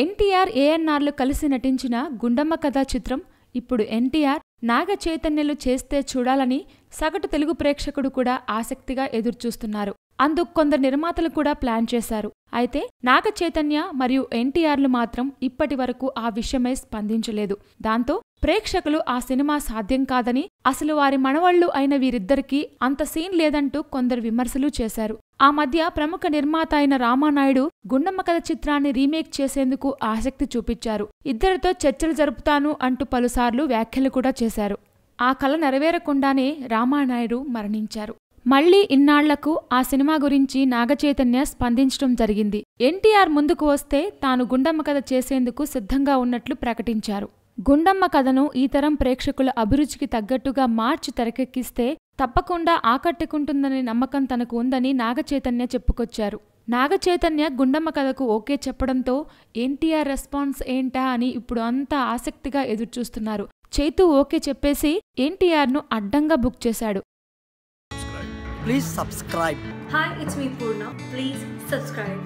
ఎన్టీఆర్ ఏఎన్ఆర్లు కలిసి నటించిన గుండమ్మ కథ చిత్రం ఇప్పుడు ఎన్టీఆర్ నాగ చైతన్యలు చేస్తే చూడాలని సగటు తెలుగు ప్రేక్షకుడు కూడా ఆసక్తిగా ఎదురుచూస్తున్నారు. అందుకు కొందరు నిర్మాతలు కూడా ప్లాన్ చేశారు. అయితే నాగ చైతన్య మరియు ఎన్టీఆర్లు మాత్రం ఇప్పటి వరకు ఆ విషయమై స్పందించలేదు. దాంతో ప్రేక్షకులు ఆ సినిమా సాధ్యం కాదని అసలు వారి మనవళ్ళు అయిన వీరిద్దరికీ అంత సీన్ లేదంటూ కొందరు విమర్శలు చేశారు. ఆ మధ్య ప్రముఖ నిర్మాత అయిన రామానాయుడు గుండమ్మ కథ చిత్రాన్ని రీమేక్ చేసేందుకు ఆసక్తి చూపించారు. ఇద్దరితో చర్చలు జరుపుతాను అంటూ పలుసార్లు వ్యాఖ్యలు కూడా చేశారు. ఆ కళ నెరవేరకుండానే రామానాయుడు మరణించారు. మళ్ళీ ఇన్నాళ్ళకు ఆ సినిమా గురించి నాగచైతన్య స్పందించడం జరిగింది. ఎన్టీఆర్ ముందుకు వస్తే తాను గుండమ్మ కథ చేసేందుకు సిద్ధంగా ఉన్నట్లు ప్రకటించారు. గుండమ్మ కథను ఈ తరం ప్రేక్షకుల అభిరుచికి తగ్గట్టుగా మార్చి తెరకెక్కిస్తే తప్పకుండా ఆకట్టుకుంటుందనే నమ్మకం తనకు ఉందని నాగచైతన్య చెప్పుకొచ్చారు నాగచైతన్య గుండమ్మ కథకు ఓకే చెప్పడంతో ఎన్టీఆర్ రెస్పాన్స్ ఏంటా అని ఇప్పుడు అంతా ఆసక్తిగా ఎదురుచూస్తున్నారు చైతు ఓకే చెప్పేసి ఎన్టీఆర్ను అడ్డంగా బుక్ చేశాడు Please subscribe. Hi, it's me Purna. Please subscribe.